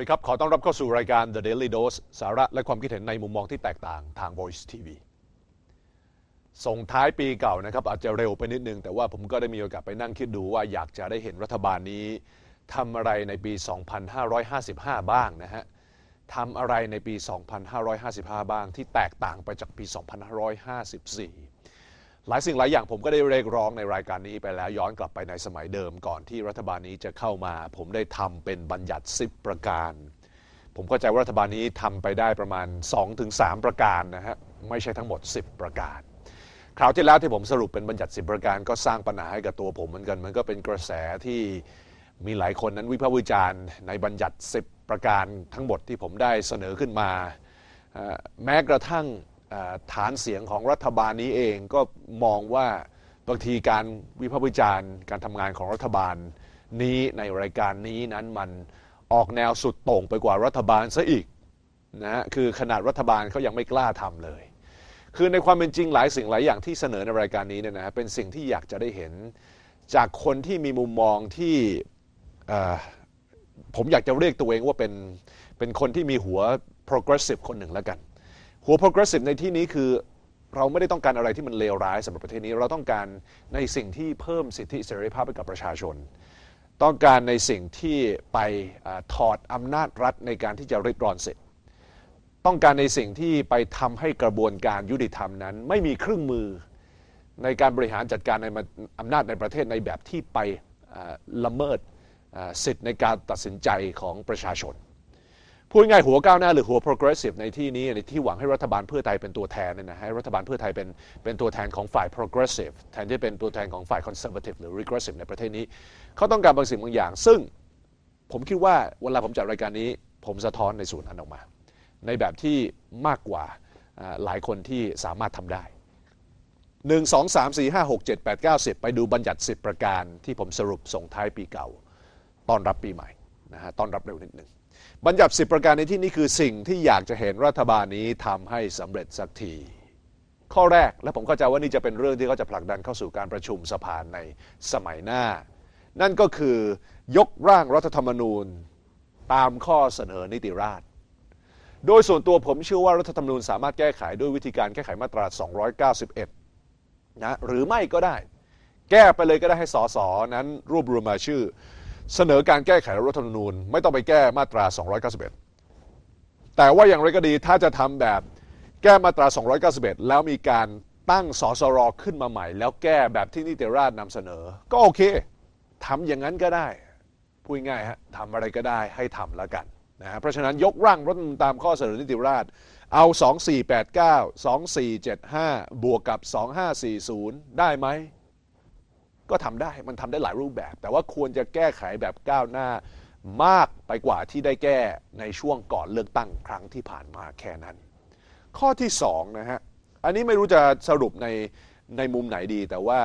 สวัสดีครับ ขอต้อนรับเข้าสู่รายการ The Daily Dose สาระและความคิดเห็นในมุมมองที่แตกต่างทาง Voice TV ส่งท้ายปีเก่านะครับ อาจจะเร็วไปนิดนึง แต่ว่าผมก็ได้มีโอกาสไปนั่งคิดดูว่าอยากจะได้เห็นรัฐบาลนี้ทำอะไรในปี 2555 บ้างนะฮะทำอะไรในปี 2555 บ้างที่แตกต่างไปจากปี 2554 หลายสิ่งหลายอย่างผมก็ได้เรียกร้องในรายการนี้ไปแล้วย้อนกลับไปในสมัยเดิมก่อนที่รัฐบาลนี้จะเข้ามา ผมได้ทำเป็นบัญญัติ 10 ประการ ผมเข้าใจว่ารัฐบาลนี้ทำไปได้ประมาณ 2-3 ประการนะฮะไม่ใช่ทั้งหมด 10 ประการคราวที่แล้วที่ผมสรุปเป็นบัญญัติ10ประการก็สร้างปัญหาให้กับตัวผมเหมือนกัน มันก็เป็นกระแสที่มีหลายคนนั้นวิพากษ์วิจารณ์ในบัญญัติ 10 ประการทั้งหมดที่ผมได้เสนอขึ้นมา แม้กระทั่ง ฐานเสียงของรัฐบาลนี้เองก็มองว่าบางทีการวิพากษ์วิจารณ์การทำงานของรัฐบาลนี้ในรายการนี้นั้นมันออกแนวสุดโต่งไปกว่ารัฐบาลซะอีกนะฮะคือขนาดรัฐบาลเขายังไม่กล้าทำเลย คือในความเป็นจริงหลายสิ่งหลายอย่างที่เสนอในรายการนี้เนี่ยนะเป็นสิ่งที่อยากจะได้เห็นจากคนที่มีมุมมองที่ผมอยากจะเรียกตัวเองว่าเป็นเป็นคนที่มีหัว progressive คนหนึ่งแล้วกัน หัว progressive ในที่นี้คือเราไม่ได้ต้องการอะไรที่มันเลวร้ายสำหรับประเทศนี้ เราต้องการในสิ่งที่เพิ่มสิทธิเสรีภาพให้กับประชาชน ต้องการในสิ่งที่ไปอถอดอำนาจรัฐในการที่จะริดรอนสิทธิต้องการในสิ่งที่ไปทำให้กระบวนการยุติธรรมนั้น ไม่มีเครื่องมือในการบริหารจัดการในอำนาจในประเทศในแบบที่ไปละเมิดสิทธิ์ในการตัดสินใจของประชาชน พูดง่ายหัวก้าวหน้าหรือหัว progressive ในที่นี้ในที่หวังให้รัฐบาลเพื่อไทยเป็นตัวแทนเนี่ยนะให้รัฐบาลเพื่อไทยเป็นเป็นตัวแทนของฝ่าย progressive แทนที่เป็นตัวแทนของฝ่าย conservative หรือ regressive ในประเทศนี้ เขาต้องการบางสิ่งบางอย่าง ซึ่งผมคิดว่าเวลาผมจัดรายการนี้ ผมสะท้อนในส่วนนั้นออกมา ในแบบที่มากกว่าหลายคนที่สามารถทำได้ 1 2 3 4 5 6 7 8 9 10 ไปดูบัญญัติ 10 ประการที่ผมสรุปส่งท้ายปีเก่าต้อนรับปีใหม่นะฮะต้อนรับเร็วนิดหนึ่ง บัญญัติสิประการในที่นี้คือสิ่งที่อยากจะเห็นรัฐบาลนี้ทำให้สำเร็จสักที ข้อแรกและผมเข้าใจว่านี่จะเป็นเรื่องที่เขาจะผลักดันเข้าสู่การประชุมสภาในสมัยหน้า นั่นก็คือยกร่างรัฐธรรมนูญตามข้อเสนอนิติราษฎรโดยส่วนตัวผมเชื่อว่ารัฐธรรมนูญสามารถแก้ไขด้วยวิธีการแก้ไขมาตรา 291 นะหรือไม่ก็ได้ แก้ไปเลยก็ได้ให้สสนั้นรวบรวมมาชื่อ เสนอการแก้ไขรัฐธรรมนูญ ไม่ต้องไปแก้มาตรา 291 แต่ว่าอย่างไรก็ดีถ้าจะทำแบบแก้มาตรา 291 แล้วมีการตั้งสสรขึ้นมาใหม่ แล้วแก้แบบที่นิติราชนำเสนอ ก็โอเคทำอย่างนั้นก็ได้พูดง่ายฮะทำอะไรก็ได้ให้ทำแล้วกันนะเพราะฉะนั้นยกร่างรัฐมนูญตามข้อเสนอนิติราชเอา 2489 2475 บวกกับ 2540 ได้ไหม ก็ทำได้มันทำได้หลายรูปแบบ แต่ว่าควรจะแก้ไขแบบก้าวหน้ามากไปกว่าที่ได้แก้ในช่วงก่อนเลือกตั้งครั้งที่ผ่านมาแค่นั้น ข้อที่สองนะฮะอันนี้ไม่รู้จะสรุปในในมุมไหนดี แต่ว่า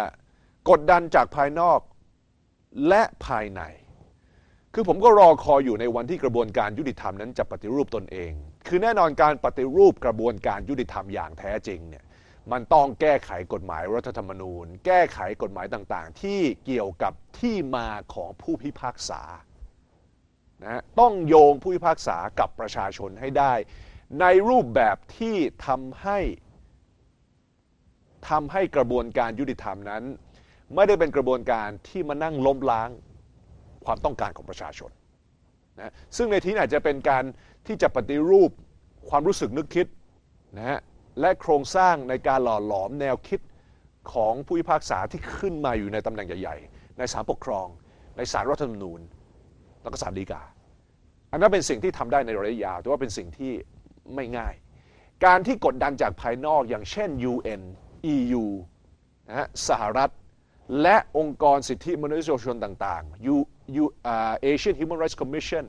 กดดันจากภายนอกและภายใน คือผมก็รอคอยอยู่ในวันที่กระบวนการยุติธรรมนั้นจะปฏิรูปตนเอง คือแน่นอนการปฏิรูปกระบวนการยุติธรรมอย่างแท้จริงเนี่ย มันต้องแก้ไขกฎหมายรัฐธรรมนูญ แก้ไขกฎหมายต่างๆ ที่เกี่ยวกับที่มาของผู้พิพากษานะต้องโยงผู้พิพากษากับประชาชนให้ได้ ในรูปแบบที่ทำให้ทำให้กระบวนการยุติธรรมนั้น ไม่ได้เป็นกระบวนการที่มานั่งล้มล้างความต้องการของประชาชนนะซึ่งในที่นี้อาจจะเป็นการที่จะปฏิรูปความรู้สึกนึกคิดนะฮะ และโครงสร้างในการหล่อหลอมแนวคิดของผู้พิพากษาที่ขึ้นมาอยู่ในตำแหน่งใหญ่ๆ ในศาลปกครอง ในศาลรัฐธรรมนูญ แล้วก็ศาลฎีกา อันนั้นเป็นสิ่งที่ทำได้ในระยะยาว แต่ว่าเป็นสิ่งที่ไม่ง่าย การที่กดดันจากภายนอกอย่างเช่น UN EU นะฮะสหรัฐ และองค์กรสิทธิมนุษยชนต่างๆ U, U, uh, Asian Human Rights Commission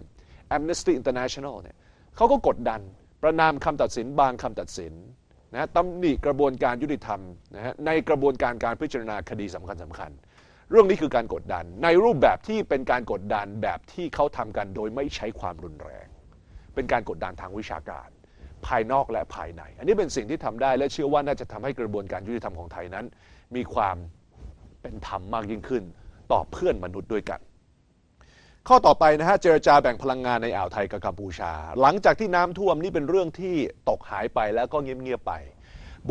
Amnesty International เนี่ยเขาก็กดดันประนามคำตัดสินบางคำตัดสิน นะตำหนิกระบวนการยุติธรรมนะฮะในกระบวนการการพิจารณาคดีสำคัญสำคัญ เรื่องนี้คือการกดดัน ในรูปแบบที่เป็นการกดดันแบบที่เขาทำกันโดยไม่ใช้ความรุนแรง เป็นการกดดันทางวิชาการ ภายนอกและภายใน อันนี้เป็นสิ่งที่ทำได้และเชื่อว่าน่าจะทำให้กระบวนการยุติธรรมของไทยนั้น มีความเป็นธรรมมากยิ่งขึ้น ต่อเพื่อนมนุษย์ด้วยกัน ข้อต่อไปนะฮะเจรจาแบ่งพลังงานในอ่าวไทยกับกัมพูชา หลังจากที่น้ำท่วมนี่เป็นเรื่องที่ตกหายไปแล้วก็เงียบๆไป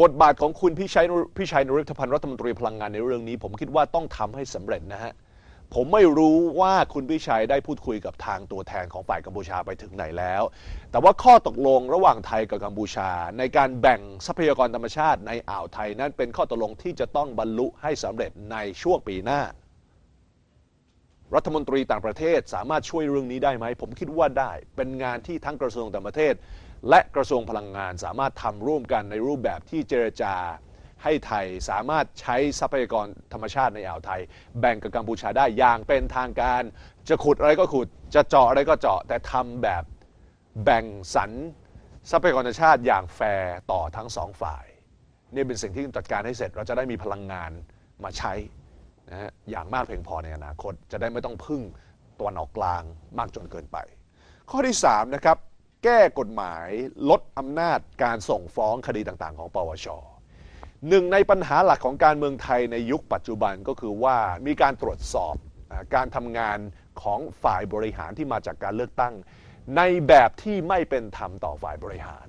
บทบาทของคุณพี่ชัยพี่ชัยนริธพันธ์รัฐมนตรีพลังงานในเรื่องนี้ ผมคิดว่าต้องทำให้สำเร็จนะฮะผมไม่รู้ว่าคุณพิชัยได้พูดคุยกับทางตัวแทนของฝ่ายกัมพูชาไปถึงไหนแล้ว แต่ว่าข้อตกลงระหว่างไทยกับกัมพูชา ในการแบ่งทรัพยากรธรรมชาติในอ่าวไทยนั้นเป็นข้อตกลงที่จะต้องบรรลุให้สำเร็จในช่วงปีหน้า รัฐมนตรีต่างประเทศสามารถช่วยเรื่องนี้ได้ไหม ผมคิดว่าได้ เป็นงานที่ทั้งกระทรวงต่างประเทศ และกระทรวงพลังงานสามารถทำร่วมกันในรูปแบบที่เจรจา ให้ไทยสามารถใช้ทรัพยากรธรรมชาติในอ่าวไทย แบ่งกับกัมพูชาได้อย่างเป็นทางการ จะขุดอะไรก็ขุด จะเจาะอะไรก็เจาะ แต่ทำแบบแบ่งสรรทรัพยากรธรรมชาติอย่างแฟร์ต่อทั้งสองฝ่ายนี่เป็นสิ่งที่จัดการให้เสร็จเราจะได้มีพลังงานมาใช้ นะฮะอย่างมากเพียงพอในอนาคต จะได้ไม่ต้องพึ่งตะวันออกกลางมากจนเกินไป ข้อที่3นะครับแก้กฎหมายลดอำนาจการส่งฟ้องคดีต่างๆ ของปวชหนึ่งในปัญหาหลักของการเมืองไทยในยุคปัจจุบันก็คือว่ามีการตรวจสอบการทำงานของฝ่ายบริหารที่มาจากการเลือกตั้ง ในแบบที่ไม่เป็นธรรมต่อฝ่ายบริหาร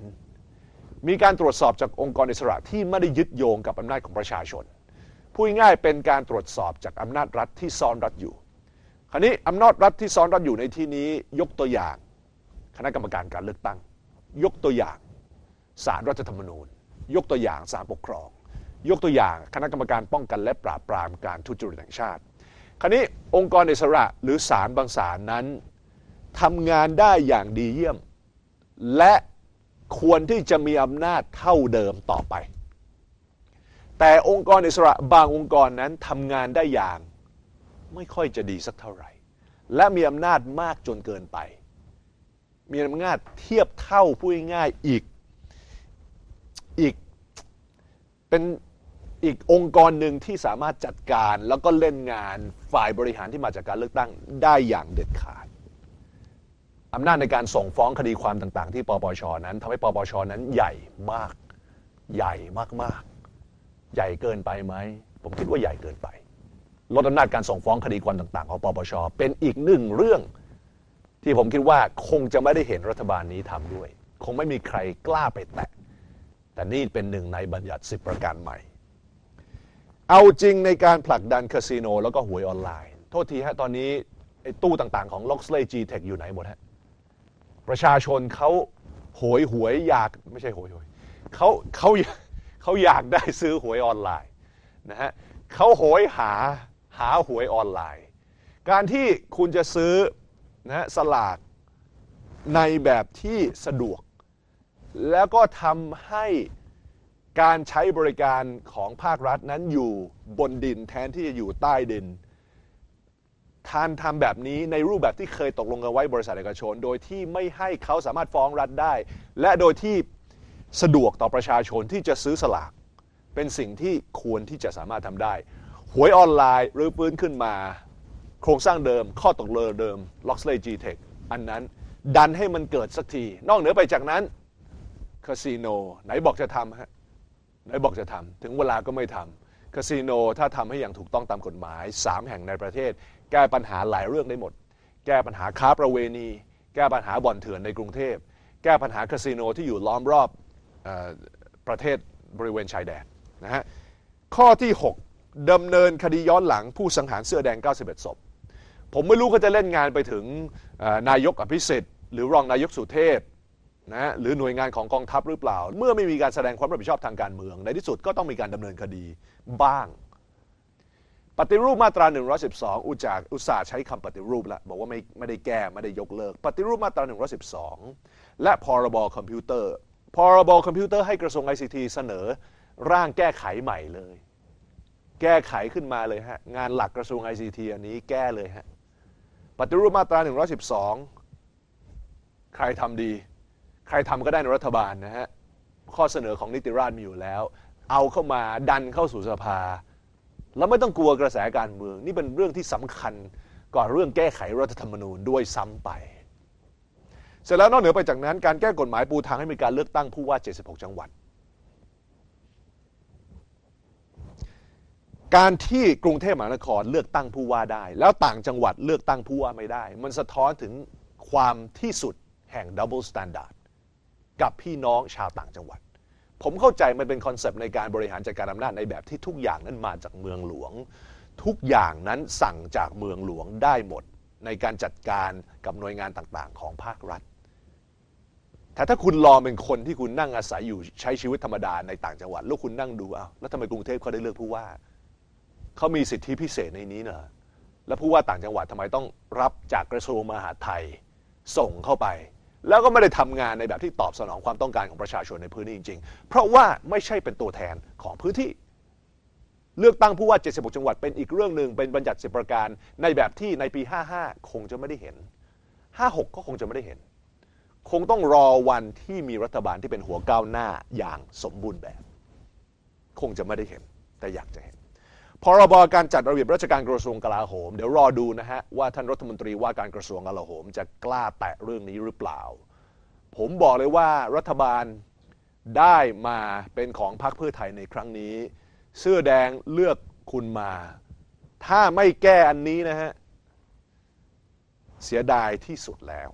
มีการตรวจสอบจากองค์กรอิสระที่ไม่ได้ยึดโยงกับอำนาจของประชาชน พูดง่ายเป็นการตรวจสอบจากอำนาจรัฐที่ซ่อนรัฐอยู่ คราวนี้อำนาจรัฐที่ซ่อนรัฐอยู่ในที่นี้ยกตัวอย่าง คณะกรรมการการเลือกตั้ง ยกตัวอย่างสารรัฐธรรมนูญ ยกตัวอย่างสารปกครอง ยกตัวอย่างคณะกรรมการป้องกันและปราบปรามการทุจริตแห่งชาติ คราวนี้องค์กรอิสระหรือศาลบางศาลนั้นทำงานได้อย่างดีเยี่ยม และควรที่จะมีอำนาจเท่าเดิมต่อไป แต่องค์กรอิสระบางองค์กรนั้นทำงานได้อย่าง ไม่ค่อยจะดีสักเท่าไหร่ และมีอำนาจมากจนเกินไป มีอำนาจเทียบเท่าผู้ง่ายอีกอีกเป็นอีกองค์กรหนึ่งที่สามารถจัดการแล้วก็เล่นงานฝ่ายบริหารที่มาจากการเลือกตั้งได้อย่างเด็ดขาดอำนาจในการส่งฟ้องคดีความต่าง ๆ ที่ปปชนั้นทำให้ปปชนั้นใหญ่มากใหญ่มากๆ ใหญ่เกินไปไหม ผมคิดว่าใหญ่เกินไป ลดอำนาจการส่งฟ้องคดีความต่างๆ ของปปช เป็นอีกหนึ่งเรื่อง ที่ผมคิดว่าคงจะไม่ได้เห็นรัฐบาลนี้ทำด้วย คงไม่มีใครกล้าไปแตะ แต่นี่เป็นหนึ่งในบัญญัติ10ประการใหม่ เอาจริงในการผลักดันคาสิโนแล้วก็หวยออนไลน์ โทษทีฮะตอนนี้ไอ้ตู้ต่างๆของ l o x l e y G Tech อยู่ไหนหมดฮะ ประชาชนเขาหวยหวยอยากไม่ใช่หยหวยเขาเขา เขาอยากได้ซื้อหวยออนไลน์นะฮะเขาโหยหาหาหวยออนไลน์ การที่คุณจะซื้อนะสลากในแบบที่สะดวก แล้วก็ทำให้การใช้บริการของภาครัฐนั้นอยู่บนดินแทนที่จะอยู่ใต้ดินทานทำแบบนี้ในรูปแบบที่เคยตกลงกันไว้บริษัทเอกชน โดยที่ไม่ให้เขาสามารถฟ้องรัฐได้ และโดยที่ สะดวกต่อประชาชนที่จะซื้อสลาก เป็นสิ่งที่ควรที่จะสามารถทำได้ หวยออนไลน์รื้อฟื้นขึ้นมา โครงสร้างเดิม ข้อตกลงเดิม Loxley G-Tech อันนั้นดันให้มันเกิดสักที นอกเหนือไปจากนั้นคาสิโนไหนบอกจะทำฮะไหนบอกจะทำถึงเวลาก็ไม่ทำคาสิโนถ้าทำให้อย่างถูกต้องตามกฎหมาย 3 แห่งในประเทศ แก้ปัญหาหลายเรื่องได้หมด แก้ปัญหาค้าประเวณี แก้ปัญหาบ่อนเถื่อนในกรุงเทพ แก้ปัญหาคาสิโนที่อยู่ล้อมรอบ ประเทศบริเวณชายแดนนะฮะข้อที่ 6ดำเนินคดีย้อนหลังผู้สังหารเสื้อแดง 91 ศพ ผมไม่รู้เขาจะเล่นงานไปถึงนายกอภิสิทธิ์หรือรองนายกสุเทพนะหรือหน่วยงานของกองทัพหรือเปล่า เมื่อไม่มีการแสดงความรับผิดชอบทางการเมือง ในที่สุดก็ต้องมีการดำเนินคดีบ้าง ปฏิรูปมาตรา 112 อุจากอุตสาห์ใช้คำปฏิรูปล้วบอกว่าไม่ไม่ได้แก้ไม่ได้ยกเลิก ปฏิรูปมาตรา 112 และพรบคอมพิวเตอร์ พรบคอมพิวเตอร์ให้กระทรวงไอซีทีเสนอร่างแก้ไขใหม่เลย แก้ไขขึ้นมาเลยฮะ งานหลักกระทรวงไอซีทีอันนี้แก้เลยฮะ ปฏิรูปมาตรา 112 ใครทำดี ใครทำก็ได้ในรัฐบาลนะฮะ ข้อเสนอของนิติราชมีอยู่แล้ว เอาเข้ามาดันเข้าสู่สภา แล้วไม่ต้องกลัวกระแสการเมือง นี่เป็นเรื่องที่สำคัญก่อนเรื่องแก้ไขรัฐธรรมนูญด้วยซ้ำไป เสร็จแล้วนอกเหนือไปจากนั้นการแก้กฎหมายปูทางให้มีการเลือกตั้งผู้ว่า 76 จังหวัด การที่กรุงเทพมหานครเลือกตั้งผู้ว่าได้ แล้วต่างจังหวัดเลือกตั้งผู้ว่าไม่ได้ มันสะท้อนถึงความที่สุดแห่งดับเบิลสแตนดาร์ดกับพี่น้องชาวต่างจังหวัด ผมเข้าใจมันเป็นคอนเซปต์ในการบริหารจัดการอำนาจในแบบที่ทุกอย่างนั้นมาจากเมืองหลวง ทุกอย่างนั้นสั่งจากเมืองหลวงได้หมดในการจัดการกับหน่วยงานต่างๆ ของภาครัฐ แต่ถ้าคุณลองเป็นคนที่คุณนั่งอาศัยอยู่ใช้ชีวิตธรรมดาในต่างจังหวัด แล้วคุณนั่งดูเอาแล้วทำไมกรุงเทพเขาได้เลือกผู้ว่าเขามีสิทธิพิเศษในนี้เนอะแล้วผู้ว่าต่างจังหวัดทำไมต้องรับจากกระทรวงมหาดไทยส่งเข้าไป แล้วก็ไม่ได้ทำงานในแบบที่ตอบสนองความต้องการของประชาชนในพื้นที่จริง ๆ เพราะว่าไม่ใช่เป็นตัวแทนของพื้นที่ เลือกตั้งผู้ว่า 76 จังหวัดเป็นอีกเรื่องหนึ่งเป็นบัญญัติสิบประการในแบบที่ในปี 55 คงจะไม่ได้เห็น 56 ก็คงจะไม่ได้เห็น คงต้องรอวันที่มีรัฐบาลที่เป็นหัวก้าวหน้าอย่างสมบูรณ์แบบ คงจะไม่ได้เห็นแต่อยากจะเห็นพรบการจัดระเบียบราชการกระทรวงกลาโหม เดี๋ยวรอดูนะฮะว่าท่านรัฐมนตรีว่าการกระทรวงกลาโหม จะกล้าแตะเรื่องนี้หรือเปล่า ผมบอกเลยว่ารัฐบาลได้มาเป็นของพรรคเพื่อไทยในครั้งนี้ เสื้อแดงเลือกคุณมา ถ้าไม่แก้อันนี้นะฮะ เสียดายที่สุดแล้ว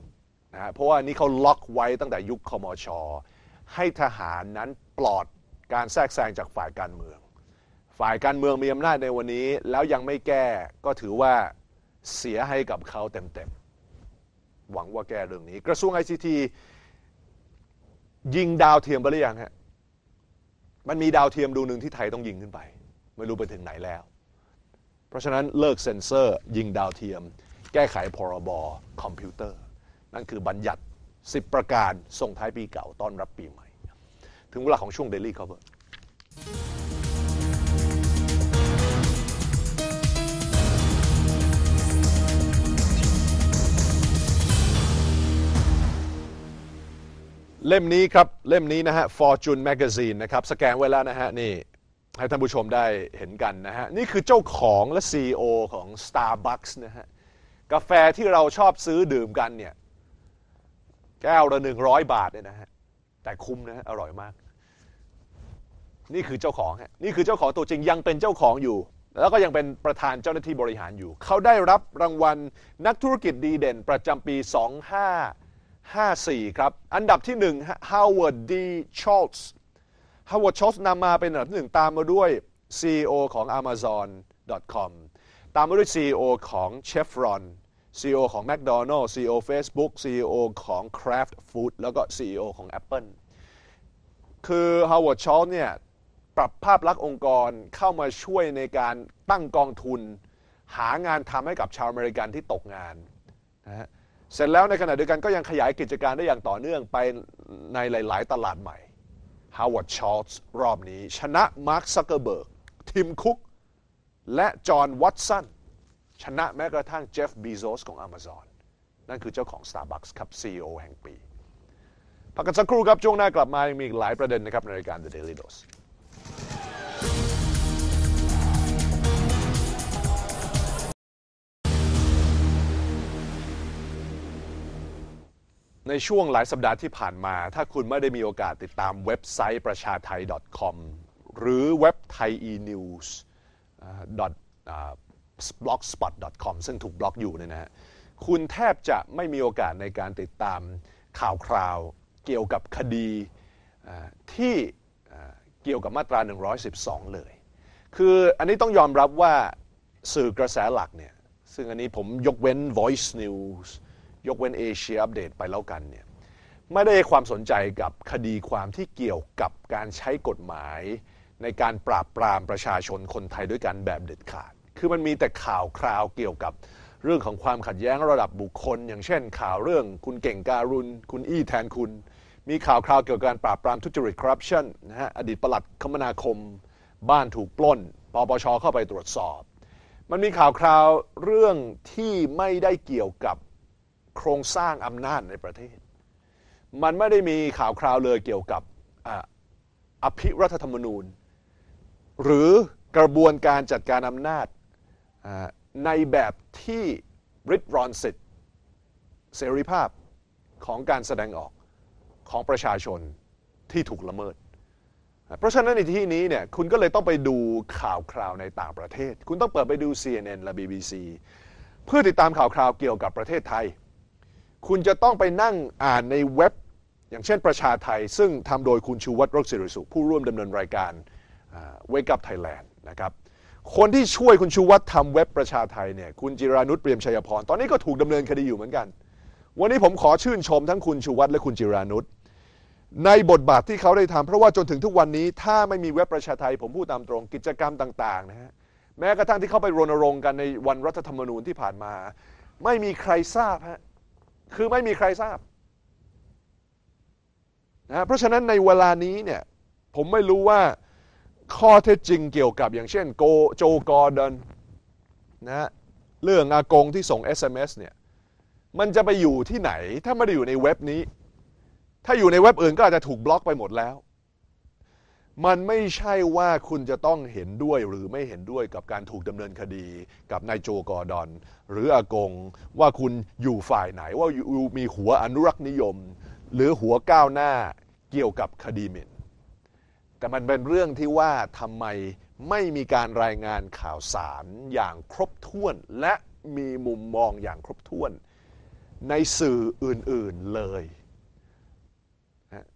นะฮะเพราะว่านี้เขาล็อกไว้ตั้งแต่ยุคคมช ให้ทหารนั้นปลอดการแทรกแซงจากฝ่ายการเมือง ฝ่ายการเมืองมีอำนาจในวันนี้ แล้วยังไม่แก้ก็ถือว่าเสียให้กับเขาเต็มๆ หวังว่าแก้เรื่องนี้ กระทรวงไอซีทียิงดาวเทียมไปหรือยังฮะมันมีดาวเทียมดวงหนึ่งที่ไทยต้องยิงขึ้นไป ไม่รู้ไปถึงไหนแล้ว เพราะฉะนั้นเลิกเซ็นเซอร์ ยิงดาวเทียม แก้ไขพรบคอมพิวเตอร์ นั่นคือบัญญัติ 10 ประการส่งท้ายปีเก่าต้อนรับปีใหม่ ถึงเวลาของช่วง Daily Cover เล่มนี้ครับ เล่มนี้นะฮะ Fortune Magazine นะครับ สแกนไว้แล้วนะฮะ นี่ ให้ท่านผู้ชมได้เห็นกันนะฮะ นี่คือเจ้าของและ CEO ของ Starbucks นะฮะ กาแฟที่เราชอบซื้อดื่มกันเนี่ย แก้วละหนึ่งร้อยบาทเนี่ยนะฮะแต่คุ้มนะฮะอร่อยมาก นี่คือเจ้าของฮะนี่คือเจ้าของตัวจริงยังเป็นเจ้าของอยู่ แล้วก็ยังเป็นประธานเจ้าหน้าที่บริหารอยู่ เขาได้รับรางวัลนักธุรกิจดีเด่นประจำปี 2554 ครับ อันดับที่หนึ่ง Howard D. Schultz Howard Schultz นำมาเป็นอันดับที่หนึ่งตามมาด้วย CEO ของ Amazon.com ตามมาด้วย CEO ของ Chevron CEO ของ McDonald CEO Facebook CEO ของ Kraft Food แล้วก็ CEO ของ Apple คือ Howard Schultz เนี่ยปรับภาพลักษณ์องค์กรเข้ามาช่วยในการตั้งกองทุน หางานทำให้กับชาวอเมริกันที่ตกงานนะฮะเสร็จแล้วในขณะเดียวกันก็ยังขยายกิจการได้อย่างต่อเนื่องไปในหลาย ๆ ตลาดใหม่ Howard Schultz รอบนี้ ชนะ Mark Zuckerberg ทิมคุกและจอห์นวัตสัน ชนะแม้กระทั่งเจฟฟบีโซสของ Amazon นั่นคือเจ้าของ Starbucks ครับ CEO แห่งปีพักกันสักครู่ครับ ช่วงหน้ากลับมายังมีอีกหลายประเด็นนะครับในรายการ The Daily Dose ในช่วงหลายสัปดาห์ที่ผ่านมา ถ้าคุณไม่ได้มีโอกาสติดตามเว็บไซต์ประชาไทย .com หรือเว็บไทย e-news blogspot.com ซึ่งถูกบล็อกอยู่เนี่ยนะฮะคุณแทบจะไม่มีโอกาสในการติดตามข่าวคราวเกี่ยวกับคดีที่เกี่ยวกับมาตรา 112 เลย คืออันนี้ต้องยอมรับว่าสื่อกระแสหลักเนี่ย ซึ่งอันนี้ผมยกเว้น Voice News ยกเว้น Asia Update ไปแล้วกันเนี่ย ไม่ได้ความสนใจกับคดีความที่เกี่ยวกับการใช้กฎหมาย ในการปราบปรามประชาชนคนไทยด้วยกันแบบเด็ดขาด คือมันมีแต่ข่าวคราวเกี่ยวกับเรื่องของความขัดแย้งระดับบุคคล อย่างเช่น ข่าวเรื่องคุณเก่งการุณ คุณอี้แทนคุณ มีข่าวคราวเกี่ยวกับการปราบปรามทุจริตคอร์รัปชันนะฮะอดีตปลัดคมนาคม บ้านถูกปล้นปปชเข้าไปตรวจสอบ มันมีข่าวคราวเรื่องที่ไม่ได้เกี่ยวกับโครงสร้างอำนาจในประเทศ มันไม่ได้มีข่าวคราวเลยเกี่ยวกับอภิรัฐธรรมนูญ หรือกระบวนการจัดการอำนาจ ในแบบที่ริดรอนสิทธิเสรีภาพของการแสดงออกของประชาชนที่ถูกละเมิด เพราะฉะนั้นในที่นี้เนี่ยคุณก็เลยต้องไปดูข่าวคราวในต่างประเทศ คุณต้องเปิดไปดู CNN และ BBC เพื่อติดตามข่าวคราวเกี่ยวกับประเทศไทย คุณจะต้องไปนั่งอ่านในเว็บ อย่างเช่นประชาไทย ซึ่งทำโดยคุณชูวัตรรกศิริสุผู้ร่วมดำเนินรายการ Wake Up Thailand นะครับ คนที่ช่วยคุณชูวัตรทำเว็บประชาไทยเนี่ยคุณจิรานุชเปรียมชัยพรตอนนี้ก็ถูกดำเนินคดีอยู่เหมือนกัน วันนี้ผมขอชื่นชมทั้งคุณชูวัตรและคุณจิรานุชในบทบาทที่เขาได้ทำเพราะว่าจนถึงทุกวันนี้ ถ้าไม่มีเว็บประชาไทยผมพูดตามตรงกิจกรรมต่างๆนะฮะแม้กระทั่งที่เขาไปรณรงค์กันในวันรัฐธรรมนูญที่ผ่านมา ไม่มีใครทราบฮะคือไม่มีใครทราบนะเพราะฉะนั้นในเวลานี้เนี่ยผมไม่รู้ว่า ข้อเท็จจริงเกี่ยวกับอย่างเช่นโกโจกอร์ดอนนะเรื่องอากงที่ส่ง SMS เนี่ยมันจะไปอยู่ที่ไหนถ้าไม่ได้อยู่ในเว็บนี้ ถ้าอยู่ในเว็บอื่นก็อาจจะถูกบล็อกไปหมดแล้ว มันไม่ใช่ว่าคุณจะต้องเห็นด้วยหรือไม่เห็นด้วยกับการถูกดำเนินคดีกับนายโจกอร์ดอน หรืออากงว่าคุณอยู่ฝ่ายไหนว่ามีหัวอนุรักษ์นิยม หรือหัวก้าวหน้าเกี่ยวกับคดีหมิ่น แต่มันเป็นเรื่องที่ว่าทำไมไม่มีการรายงานข่าวสารอย่างครบถ้วน และมีมุมมองอย่างครบถ้วน ในสื่ออื่นๆเลย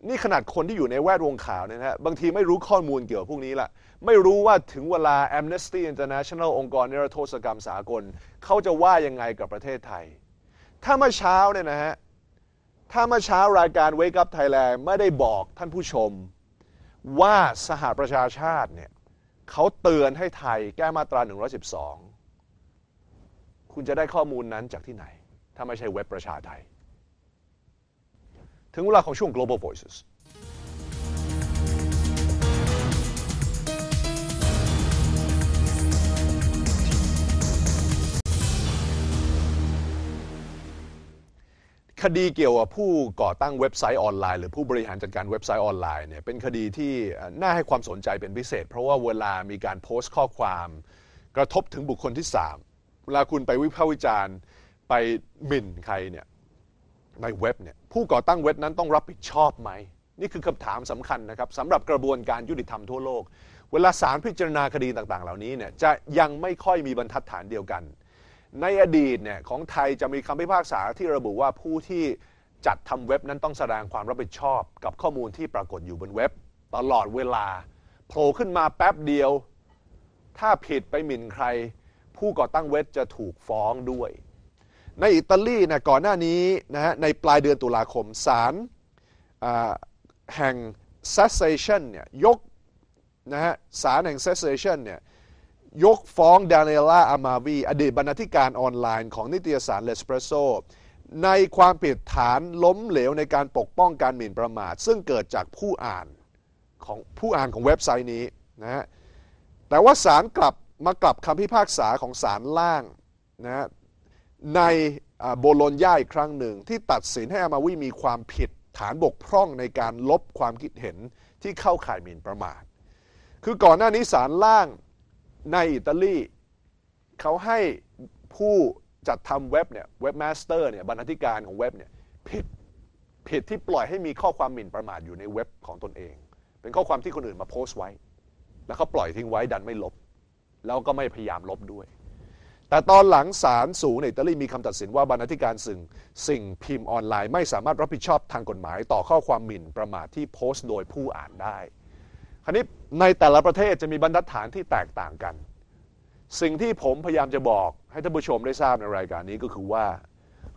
นี่ขนาดคนที่อยู่ในแวดวงข่าวเนี่ยนะบางทีไม่รู้ข้อมูลเกี่ยวกับพวกนี้ละไม่รู้ว่าถึงเวลา Amnesty International องค์กรนิรโทษกรรมสากล เขาจะว่ายังไงกับประเทศไทย ถ้าเมื่อเช้าเนี่ยนะฮะถ้าเมื่อเช้ารายการ Wake Up Thailand ไม่ได้บอกท่านผู้ชม ว่าสหประชาชาติเนี่ยเขาเตือนให้ไทยแก้มาตรา 112 คุณจะได้ข้อมูลนั้นจากที่ไหน ถ้าไม่ใช่เว็บประชาไทย ถึงเวลาของช่วง global voices คดีเกี่ยวกับผู้ก่อตั้งเว็บไซต์ออนไลน์หรือผู้บริหารจัดการเว็บไซต์ออนไลน์เนี่ยเป็นคดีที่น่าให้ความสนใจเป็นพิเศษ เพราะว่าเวลามีการโพสต์ข้อความกระทบถึงบุคคลที่ 3 เวลาคุณไปวิพากษ์วิจารณ์ไปหมิ่นใครเนี่ยในเว็บเนี่ยผู้ก่อตั้งเว็บนั้นต้องรับผิดชอบไหม นี่คือคำถามสำคัญนะครับสำหรับกระบวนการยุติธรรมทั่วโลก เวลาศาลพิจารณาคดีต่างๆ เหล่านี้เนี่ยจะยังไม่ค่อยมีบรรทัดฐานเดียวกัน ในอดีตเนี่ยของไทยจะมีคำพิพากษาที่ระบุว่าผู้ที่จัดทำเว็บนั้นต้องแสดงความรับผิดชอบกับข้อมูลที่ปรากฏอยู่บนเว็บ ตลอดเวลาโผล่ขึ้นมาแป๊บเดียว ถ้าผิดไปหมิ่นใคร ผู้ก่อตั้งเว็บจะถูกฟ้องด้วย ในอิตาลีนะก่อนหน้านี้นะฮะในปลายเดือนตุลาคมศาลแห่ง cessation เนี่ยยกนะฮะศาลแห่ง cessation เนี่ย ยกฟ้องดานิเอล่าอามาวีอดีตบรรณาธิการออนไลน์ของนิตยสารเลสเปรสโซในความผิดฐานล้มเหลวในการปกป้องการหมิ่นประมาท ซึ่งเกิดจากผู้อ่านของผู้อ่านของเว็บไซต์นี้นะฮะแต่ว่าศาลกลับมากลับคำพิพากษาของศาลล่างนะฮะในโบโลญญาอีกครั้งหนึ่ง ที่ตัดสินให้อามาวีมีความผิดฐานบกพร่องในการลบความคิดเห็นที่เข้าข่ายหมิ่นประมาท คือก่อนหน้านี้ศาลล่าง ในอิตาลีเขาให้ผู้จัดทำเว็บเนี่ยเว็บมาสเตอร์เนี่ยบรรณาธิการของเว็บเนี่ยผิดผิดที่ปล่อยให้มีข้อความหมิ่นประมาทอยู่ในเว็บของตนเอง เป็นข้อความที่คนอื่นมาโพสต์ไว้ แล้วเขาปล่อยทิ้งไว้ดันไม่ลบ แล้วก็ไม่พยายามลบด้วย แต่ตอนหลังศาลสูงในอิตาลีมีคำตัดสินว่าบรรณาธิการสิ่งสิ่งพิมพ์ออนไลน์ ไม่สามารถรับผิดชอบทางกฎหมาย ต่อข้อความหมิ่นประมาทที่โพสต์โดยผู้อ่านได้คราวนี้ ในแต่ละประเทศจะมีบรรทัดฐานที่แตกต่างกัน สิ่งที่ผมพยายามจะบอกให้ท่านผู้ชมได้ทราบในรายการนี้ก็คือว่า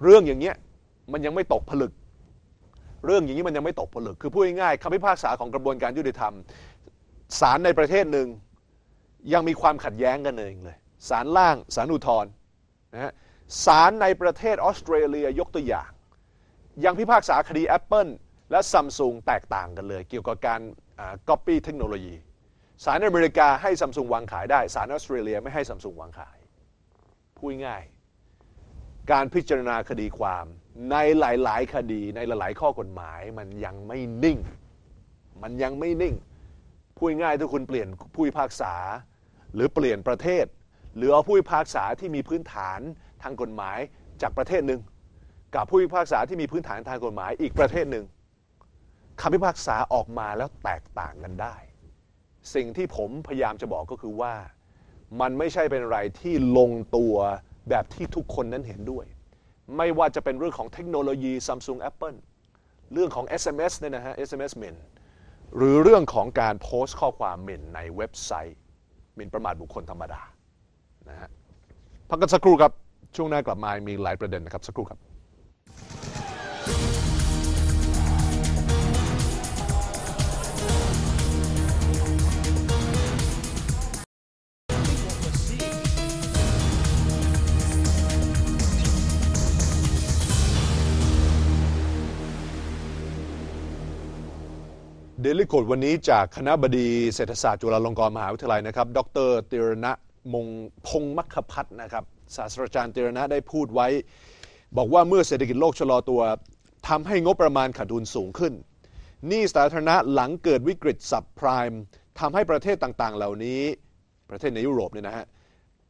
เรื่องอย่างเงี้ยมันยังไม่ตกผลึก เรื่องอย่างนี้มันยังไม่ตกผลึก คือพูดง่ายๆคำพิพากษาของกระบวนการยุติธรรมศาลในประเทศหนึ่งยังมีความขัดแย้งกันเองเลยศาลล่างศาลอุทธรนะฮะศาลในประเทศออสเตรเลียยกตัวอย่าง ยังพิพากษาคดี Apple และซัมซุงแตกต่างกันเลย เกี่ยวกับการ ก๊อปปี้เทคโนโลยีศาลอเมริกาให้ซัมซุงวางขายได้ศาลออสเตรเลียไม่ให้ซัมซุงวางขายพูดง่าย การพิจารณาคดีความในหลาย ๆ คดีในหลาย ๆ ข้อกฎหมายมันยังไม่นิ่ง มันยังไม่นิ่งพูดง่ายถ้าคุณเปลี่ยนผู้พิพากษา หรือเปลี่ยนประเทศ หรือเอาผู้พิพากษาที่มีพื้นฐานทางกฎหมายจากประเทศหนึ่งกับผู้พิพากษาที่มีพื้นฐานทางกฎหมายอีกประเทศหนึ่ง คำพิพากษาออกมาแล้วแตกต่างกันได้ สิ่งที่ผมพยายามจะบอกก็คือว่า มันไม่ใช่เป็นอะไรที่ลงตัวแบบที่ทุกคนนั้นเห็นด้วย ไม่ว่าจะเป็นเรื่องของเทคโนโลยี Samsung Apple เรื่องของ SMS เนี่ยนะฮะ SMS เมนหรือเรื่องของการโพสต์ข้อความเมนในเว็บไซต์หมินประมาทบุคคลธรรมดานะฮะพักกันสักครู่ครับ ช่วงหน้ากลับมามีหลายประเด็นนะครับ สักครู่ครับ เดลิโกดวันนี้จากคณะบดีเศรษฐศาสตร์จุฬาลงกรณ์มหาวิทยาลัยนะครับ ดรติรณะมงพงมัคคพัฒน์นะครับ ศาสตราจารย์ติรณะได้พูดไว้ บอกว่าเมื่อเศรษฐกิจโลกชะลอตัวทำให้งบประมาณขาดดุลสูงขึ้นหนี้สาธารณะหลังเกิดวิกฤตซับไพรม์ทำให้ประเทศต่างๆ เหล่านี้ ประเทศในยุโรปเนี่ยนะฮะ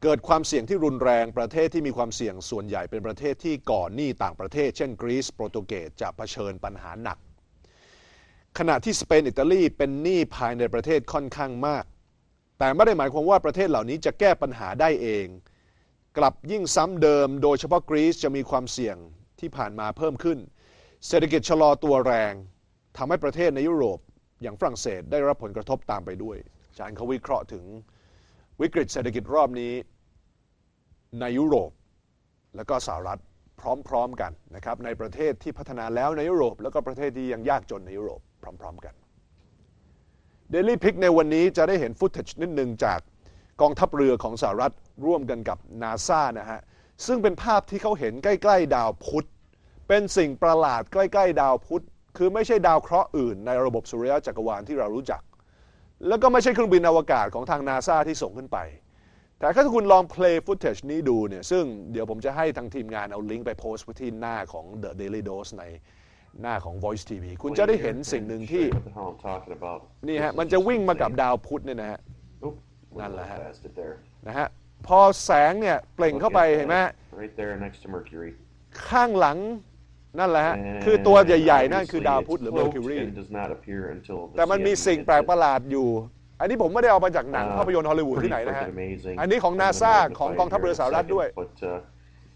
เกิดความเสี่ยงที่รุนแรงประเทศที่มีความเสี่ยงส่วนใหญ่เป็นประเทศที่ก่อนหนี้ต่างประเทศ เช่นกรีซโปรตุเกสจะเผชิญปัญหาหนัก ขณะที่สเปนอิตาลีเป็นหนี้ภายในประเทศค่อนข้างมาก แต่ไม่ได้หมายความว่าประเทศเหล่านี้จะแก้ปัญหาได้เอง กลับยิ่งซ้ำเดิม โดยเฉพาะกรีซจะมีความเสี่ยงที่ผ่านมาเพิ่มขึ้น เศรษฐกิจชะลอตัวแรงทำให้ประเทศในยุโรปอย่างฝรั่งเศสได้รับผลกระทบตามไปด้วยอาจารย์เขาวิเคราะห์ถึงวิกฤตเศรษฐกิจรอบนี้ในยุโรปแล้วก็สหรัฐพร้อมๆกันนะครับในประเทศที่พัฒนาแล้วในยุโรป แล้วก็ประเทศที่ยังยากจนในยุโรป พร้อม ๆ กัน Daily Pick ในวันนี้จะได้เห็นฟุตเทจนิดหนึ่งจากกองทัพเรือของสหรัฐร่วมกันกับนาซานะฮะ ซึ่งเป็นภาพที่เขาเห็นใกล้ ๆ ดาวพุธ เป็นสิ่งประหลาดใกล้ ๆ ดาวพุธ คือไม่ใช่ดาวเคราะห์อื่นในระบบสุริยะจักรวาลที่เรารู้จัก แล้วก็ไม่ใช่เครื่องบินอวกาศของทางนาซาที่ส่งขึ้นไป แต่ถ้าคุณลอง play footage นี้ดูเนี่ย ซึ่งเดี๋ยวผมจะให้ทางทีมงานเอาลิงก์ไปโพสต์ที่หน้าของ The Daily Dose ใน หน้าของ Voice TV คุณจะได้เห็นสิ่งหนึ่งที่ What the hell I'm talking about. นี่ This ฮะ is มันจะ just วิ่งมากับ insane. ดาวพุธเนี่ยนะฮะ Oop, went a Not little like that. fast it there. นะฮะ พอแสงเนี่ย เปล่ง Look เข้าไป at เห็นไหม that. Right there next to Mercury. ข้างหลังนั่นแหละฮะ And คือตัวใหญ่ๆ นั่นคือ obviously ดาว it's พุธหรือ cloaked Mercury and does not appear until the แต่มันมี CME สิ่ง hits แปลก it. ประหลาดอยู่ อันนี้ผมไม่ได้เอามาจากหนัง Uh, ภาพยนตร์ฮอลลีวูด pretty ที่ไหนนะฮะ freaking amazing. อันนี้ของ I'm gonna นาซา magnify ของ it กองทัพ here เรือ in a สหรัฐ second, ด้วย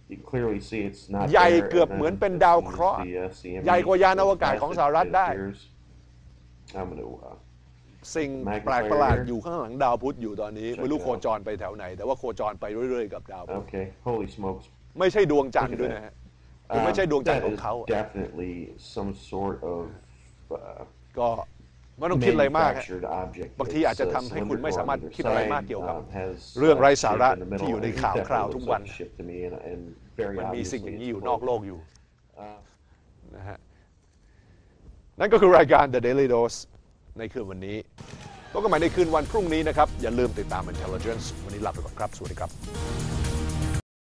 but, uh, you clearly see it's not ใหญ่ there, เกือบ and เหมือน then เป็น as ดาว soon as เคราะห์ the, uh, CME ใหญ่กว่ายานอวกาศ goes ของ past สห it, รัฐ it ได้ appears. I'm gonna, uh, สิ่ง Magnifier แปลกประหลาด here อยู่ข้างหลังดาวพุธอยู่ตอนนี้ Check ไม่รู้ it โค out จรไปแถวไหน แต่ว่าโคจรไปเรื่อยๆกับดาวพุธ okay, holy smokes. ไม่ใช่ดวงจันทร์ด้วยนะฮะคือไม่ใช่ดวงจันทร์ Um, ของ that เขา is definitely some sort of uh, ก็ ไม่ต้องคิดอะไรมากฮะ manufactured object. บางทีอาจจะทำให้คุณไม่สามารถ It's, uh, คิดอะไรมากเกี่ยวกับ um, has, เรื่อง uh, ไร้สาระ shape in the middle. ที่อยู่ใน It ข่าว definitely คราว looks ทุก like วัน a ship to me, and, and very มันมี obviously สิ่งอย่างนี้ it's อยู่ cloaked. นอกโลกอยู่ Uh, นะฮะนั่นก็คือรายการ The Daily Dose ในคืนวันนี้พบกันใหม่ในคืนวันพรุ่งนี้นะครับ อย่าลืมติดตาม Intelligence วันนี้ลาไปก่อนครับ สวัสดีครับ